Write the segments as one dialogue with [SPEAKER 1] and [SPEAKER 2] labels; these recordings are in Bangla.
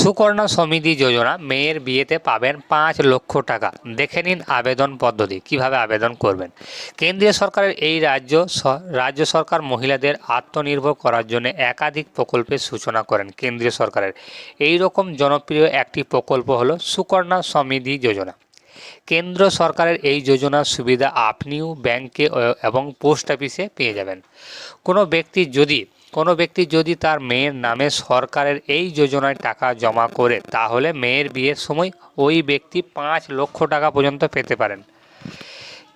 [SPEAKER 1] সুকন্যা সমিতি যোজনা মেয়ের বিয়েতে পাবেন পাঁচ লক্ষ টাকা। দেখে নিন আবেদন পদ্ধতি, কীভাবে আবেদন করবেন। কেন্দ্রীয় সরকারের এই রাজ্য রাজ্য সরকার মহিলাদের আত্মনির্ভর করার জন্য একাধিক প্রকল্পের সূচনা করেন কেন্দ্রীয় সরকারের। এই রকম জনপ্রিয় একটি প্রকল্প হলো সুকন্যা সমিতি যোজনা। কেন্দ্র সরকারের এই যোজনার সুবিধা আপনিও ব্যাংকে এবং পোস্ট অফিসে পেয়ে যাবেন। কোনো ব্যক্তি যদি কোনো ব্যক্তি যদি তার মেয়ের নামে সরকারের এই যোজনায় টাকা জমা করে, তাহলে মেয়ের বিয়ের সময় ওই ব্যক্তি পাঁচ লক্ষ টাকা পর্যন্ত পেতে পারেন।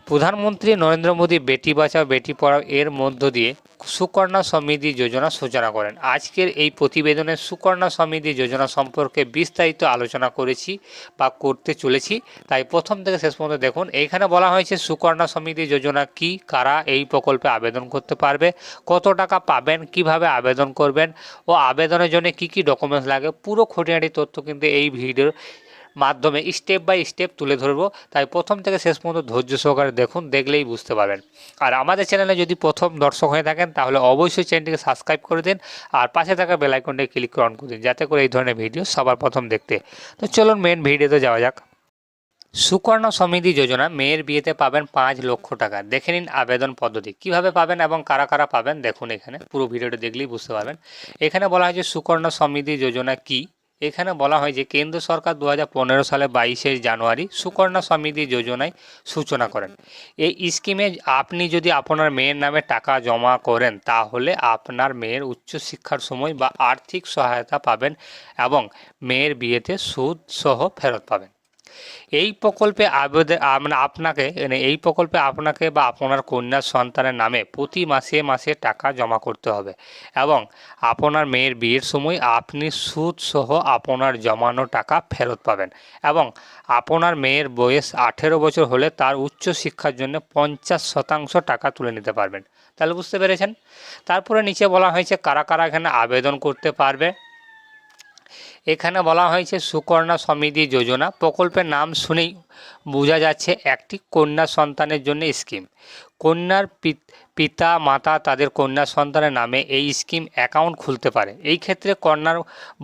[SPEAKER 1] প্রধানমন্ত্রী নরেন্দ্র মোদী বেটি বাঁচাও, বেটি পড়াও এর মধ্য দিয়ে সুকন্যা সমিতি যোজনা সূচনা করেন। আজকের এই প্রতিবেদনে সুকন্যা সমিতি যোজনা সম্পর্কে বিস্তারিত আলোচনা করেছি বা করতে চলেছি। তাই প্রথম থেকে শেষ পর্যন্ত দেখুন। এইখানে বলা হয়েছে সুকন্যা সমিতি যোজনা কি, কারা এই প্রকল্পে আবেদন করতে পারবে, কত টাকা পাবেন, কীভাবে আবেদন করবেন ও আবেদনের জন্য কি কি ডকুমেন্টস লাগে, পুরো খুঁটিনাটি তথ্য কিন্তু এই ভিডিওর মাধ্যমে স্টেপ বাই স্টেপ তুলে ধরবো। তাই প্রথম থেকে শেষ পর্যন্ত ধৈর্য সহকারে দেখুন, দেখলেই বুঝতে পারবেন। আর আমাদের চ্যানেলে যদি প্রথম দর্শক হয়ে থাকেন, তাহলে অবশ্যই চ্যানেলটিকে সাবস্ক্রাইব করে দিন আর পাশে থাকা বেল আইকনটি ক্লিক করে অন করে দিন, যাতে করে এই ধরনের ভিডিও সবার প্রথম দেখতে। তো চলুন মেন ভিডিওতে যাওয়া যাক। সুকন্যা সমিতি যোজনা, মেয়ের বিয়েতে পাবেন পাঁচ লক্ষ টাকা। দেখে নিন আবেদন পদ্ধতি। কীভাবে পাবেন এবং কারা কারা পাবেন, দেখুন এখানে। পুরো ভিডিওটা দেখলেই বুঝতে পারবেন। এখানে বলা হয়েছে সুকন্যা সমিতি যোজনা কি? এখানে বলা হয় যে কেন্দ্র সরকার দু হাজার পনেরো সালে বাইশে জানুয়ারি সুকন্যা সমৃদ্ধি যোজনায় সূচনা করেন। এই স্কিমে আপনি যদি আপনার মেয়ের নামে টাকা জমা করেন, তাহলে আপনার মেয়ের উচ্চশিক্ষার সময় বা আর্থিক সহায়তা পাবেন এবং মেয়ের বিয়েতে সুদ সহ ফেরত পাবেন। এই প্রকল্পে আবেদন আমরা আপনাকে মানে এই প্রকল্পে আপনাকে বা আপনার কন্যার সন্তানের নামে প্রতি মাসে মাসে টাকা জমা করতে হবে। এবং আপনার মেয়ের বিয়ের সময় আপনি সুদ সহ আপনার জমানো টাকা ফেরত পাবেন। এবং আপনার মেয়ের বয়স আঠেরো বছর হলে তার উচ্চ শিক্ষার জন্য পঞ্চাশ শতাংশ টাকা তুলে নিতে পারবেন। তাহলে বুঝতে পেরেছেন? তারপরে নিচে বলা হয়েছে, কারা কারা এখানে আবেদন করতে পারবে? এখানে বলা হয়েছে সুকন্যা সমিতি যোজনা। প্রকল্পের নাম শুনেই বোঝা যাচ্ছে একটি কন্যা সন্তানের জন্য স্কিম। কন্যার পিতা মাতা তাদের কন্যা সন্তানের নামে এই স্কিম অ্যাকাউন্ট খুলতে পারে। এই ক্ষেত্রে কন্যার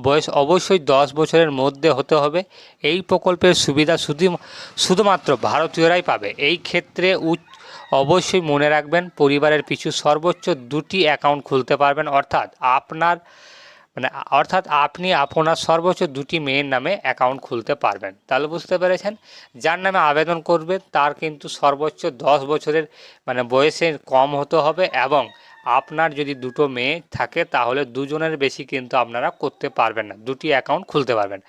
[SPEAKER 1] বয়স অবশ্যই দশ বছরের মধ্যে হতে হবে। এই প্রকল্পের সুবিধা শুধু, শুধুমাত্র ভারতীয়রাই পাবে। এই ক্ষেত্রে উচ্চ অবশ্যই মনে রাখবেন, পরিবারের পিছু সর্বোচ্চ দুটি অ্যাকাউন্ট খুলতে পারবেন। অর্থাৎ আপনার মানে অর্থাৎ আপনি আপনার সর্বোচ্চ দুটি মেয়ের নামে অ্যাকাউন্ট খুলতে পারবেন। তাহলে বুঝতে পেরেছেন? যার নামে আবেদন করবে, তার কিন্তু সর্বোচ্চ দশ বছরের মানে বয়সের কম হতে হবে এবং আপনার যদি দুটো মেয়ে থাকে, তাহলে দুজনের বেশি কিন্তু আপনারা করতে পারবেন না। দুটি অ্যাকাউন্ট খুলতে পারবেন।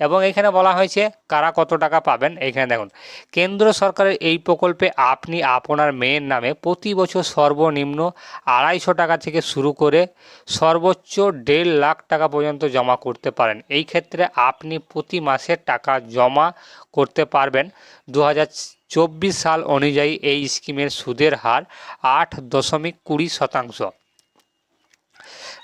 [SPEAKER 1] এবং এখানে বলা হয়েছে, কারা কত টাকা পাবেন? এইখানে দেখুন, কেন্দ্র সরকারের এই প্রকল্পে আপনি আপনার মেয়ের নামে প্রতি বছর সর্বনিম্ন আড়াইশো টাকা থেকে শুরু করে সর্বোচ্চ দেড় লাখ টাকা পর্যন্ত জমা করতে পারেন। এই ক্ষেত্রে আপনি প্রতি মাসে টাকা জমা করতে পারবেন। দু হাজার চব্বিশ সাল অনুযায়ী এই স্কিমের সুদের হার আট দশমিক কুড়ি শতাংশ।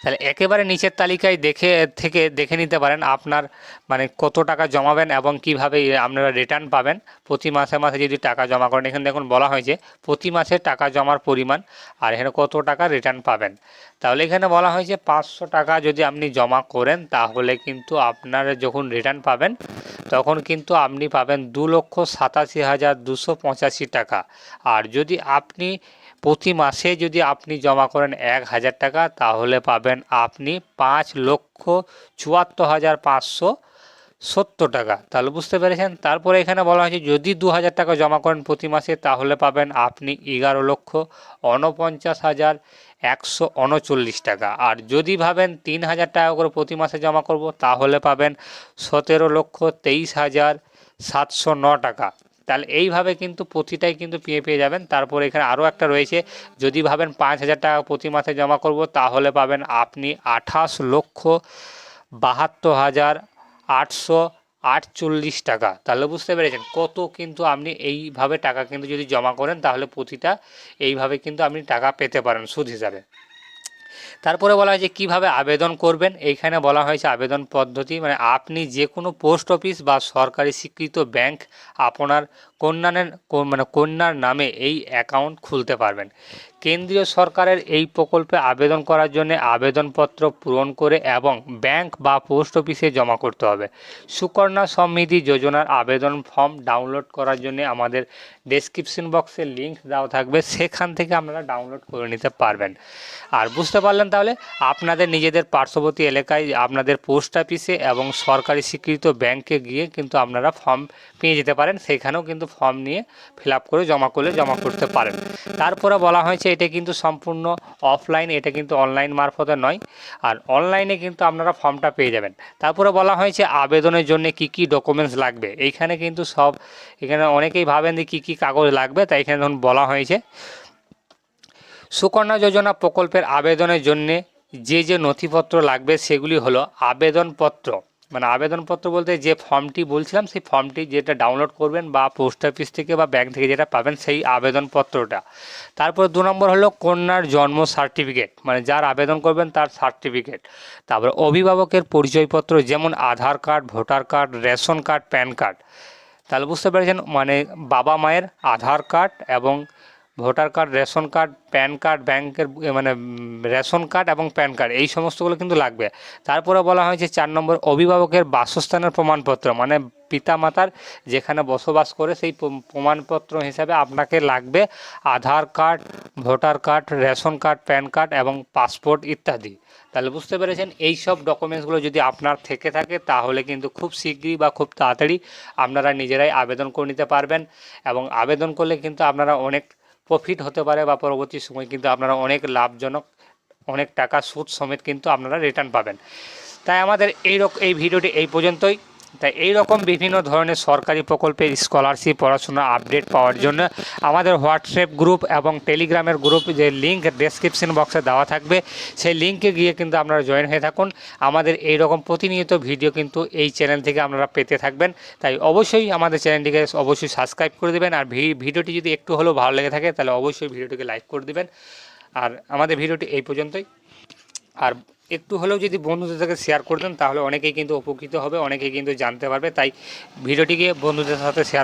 [SPEAKER 1] তাহলে একেবারে নিচের তালিকায় দেখে, থেকে দেখে নিতে পারেন আপনার মানে কত টাকা জমাবেন এবং কীভাবে আপনারা রিটার্ন পাবেন। প্রতি মাসে মাসে যদি টাকা জমা করেন, এখানে দেখুন বলা হয়েছে, প্রতি মাসে টাকা জমার পরিমাণ আর এখানে কত টাকা রিটার্ন পাবেন। তাহলে এখানে বলা হয়েছে পাঁচশো টাকা যদি আপনি জমা করেন, তাহলে কিন্তু আপনার যখন রিটার্ন পাবেন, তখন কিন্তু আপনি পাবেন দু লক্ষ সাতাশি হাজার দুশো পঁচাশি টাকা। আর যদি আপনি প্রতি মাসে যদি আপনি জমা করেন এক হাজার টাকা, তাহলে পাবেন আপনি পাঁচ লক্ষ চুয়াত্তর হাজার পাঁচশো সত্তর টাকা। তাহলে বুঝতে পেরেছেন? তারপরে এখানে বলা হয়েছে, যদি দু হাজার টাকা জমা করেন প্রতি মাসে, তাহলে পাবেন আপনি এগারো লক্ষ উনপঞ্চাশ হাজার একশো উনচল্লিশ টাকা। আর যদি ভাবেন তিন হাজার টাকা করে প্রতি মাসে জমা করব, তাহলে পাবেন সতেরো লক্ষ তেইশ হাজার সাতশো ন টাকা। তাহলে এইভাবে কিন্তু প্রতিটাই কিন্তু পেয়ে পেয়ে যাবেন। তারপর এখানে আরও একটা রয়েছে, যদি ভাবেন পাঁচ হাজার টাকা প্রতি মাসে জমা করব, তাহলে পাবেন আপনি আঠাশ লক্ষ বাহাত্তর হাজার আটশো আটচল্লিশ টাকা। তাহলে বুঝতে পেরেছেন কত কিন্তু আপনি এইভাবে টাকা কিন্তু যদি জমা করেন, তাহলে প্রতিটা এইভাবে কিন্তু আপনি টাকা পেতে পারেন সুদ হিসাবে। তারপরে বলা হয়েছে কীভাবে আবেদন করবেন? এইখানে বলা হয়েছে আবেদন পদ্ধতি মানে আপনি যে কোনো পোস্ট অফিস বা সরকারি স্বীকৃত ব্যাংক আপনার কন্যানের মানে কন্যার নামে এই অ্যাকাউন্ট খুলতে পারবেন। কেন্দ্রীয় সরকারের এই প্রকল্পে আবেদন করার জন্য আবেদনপত্র পূরণ করে এবং ব্যাংক বা পোস্ট অফিসে জমা করতে হবে। সুকন্যা সমৃদ্ধি যোজনার আবেদন ফর্ম ডাউনলোড করার জন্য আমাদের ডেসক্রিপশন বক্সে লিংক দেওয়া থাকবে, সেখান থেকে আপনারা ডাউনলোড করে নিতে পারবেন। আর বুঝতে পারলেন তাহলে? আপনাদের নিজেদের পার্শ্ববর্তী এলাকায় আপনাদের পোস্ট অফিসে এবং সরকারি স্বীকৃত ব্যাংকে গিয়ে কিন্তু আপনারা ফর্ম পেয়ে যেতে পারেন। সেখানেও কিন্তু ফর্ম নিয়ে ফিল করে জমা করলে জমা করতে পারেন। তারপরে বলা হয়েছে, এটা কিন্তু সম্পূর্ণ অফলাইন, এটা কিন্তু অনলাইন মারফতে নয়। আর অনলাইনে কিন্তু আপনারা ফর্মটা পেয়ে যাবেন। তারপরে বলা হয়েছে, আবেদনের জন্য কি কি ডকুমেন্টস লাগবে? এইখানে কিন্তু সব, এখানে অনেকেই ভাবেন যে কী কী কাগজ লাগবে, তাই এখানে ধরুন বলা হয়েছে সুকন্যা যোজনা প্রকল্পের আবেদনের জন্যে যে যে নথিপত্র লাগবে সেগুলি হলো আবেদনপত্র। মানে আবেদনপত্র বলতে যে ফর্মটি বলছিলাম, সেই ফর্মটি যেটা ডাউনলোড করবেন বা পোস্ট অফিস থেকে বা ব্যাংক থেকে যেটা পাবেন সেই আবেদনপত্রটা। তারপর দু নম্বর হলো কন্যার জন্ম সার্টিফিকেট মানে যার আবেদন করবেন তার সার্টিফিকেট। তারপর অভিভাবকের পরিচয়পত্র যেমন Aadhaar card, voter card, ration card, PAN card. তাহলে বুঝতে পেরেছেন মানে বাবা মায়ের আধার কার্ড এবং voter card, ration card, PAN card, ব্যাংকের মানে রেশন কার্ড এবং প্যান কার্ড, এই সমস্তগুলো কিন্তু লাগবে। তারপরে বলা হয়েছে চার নম্বর অভিভাবকের বাসস্থানের প্রমাণপত্র মানে পিতামাতার যেখানে বসবাস করে সেই প্রমাণপত্র হিসাবে আপনাকে লাগবে Aadhaar card, voter card, ration card, PAN card এবং পাসপোর্ট ইত্যাদি। তাহলে বুঝতে পেরেছেন, এই সব ডকুমেন্টসগুলো যদি আপনার থেকে থাকে, তাহলে কিন্তু খুব শীঘ্রই বা খুব তাড়াতাড়ি আপনারা নিজেরাই আবেদন করে নিতে পারবেন এবং আবেদন করলে কিন্তু আপনারা অনেক প্রফিট হতে পারে বা পরবর্তী সময় কিন্তু আপনারা অনেক লাভজনক, অনেক টাকা সুদ সমেত কিন্তু আপনারা রিটার্ন পাবেন। তাই আমাদের এই এই ভিডিওটি এই পর্যন্তই। তাই এই রকম বিভিন্ন ধরনের সরকারি প্রকল্পের স্কলারশিপ পড়াশোনা আপডেট পাওয়ার জন্য আমাদের হোয়াটসঅ্যাপ গ্রুপ এবং টেলিগ্রামের গ্রুপ যে লিঙ্ক ডেসক্রিপশন বক্সে দেওয়া থাকবে, সেই লিঙ্কে গিয়ে কিন্তু আপনারা জয়েন হয়ে থাকুন। আমাদের এই রকম প্রতিনিয়ত ভিডিও কিন্তু এই চ্যানেল থেকে আপনারা পেতে থাকবেন। তাই অবশ্যই আমাদের চ্যানেলটিকে অবশ্যই সাবস্ক্রাইব করে দেবেন আর ভিডিওটি যদি একটু হলেও ভালো লেগে থাকে, তাহলে অবশ্যই ভিডিওটিকে লাইক করে দেবেন। আর আমাদের ভিডিওটি এই পর্যন্তই। আর একটু হলেও যদি বন্ধুদের সাথে শেয়ার করে দেন, তাহলে অনেকেই কিন্তু উপকৃত হবে, অনেকেই কিন্তু জানতে পারবে। তাই ভিডিওটিকে বন্ধুদের সাথে শেয়ার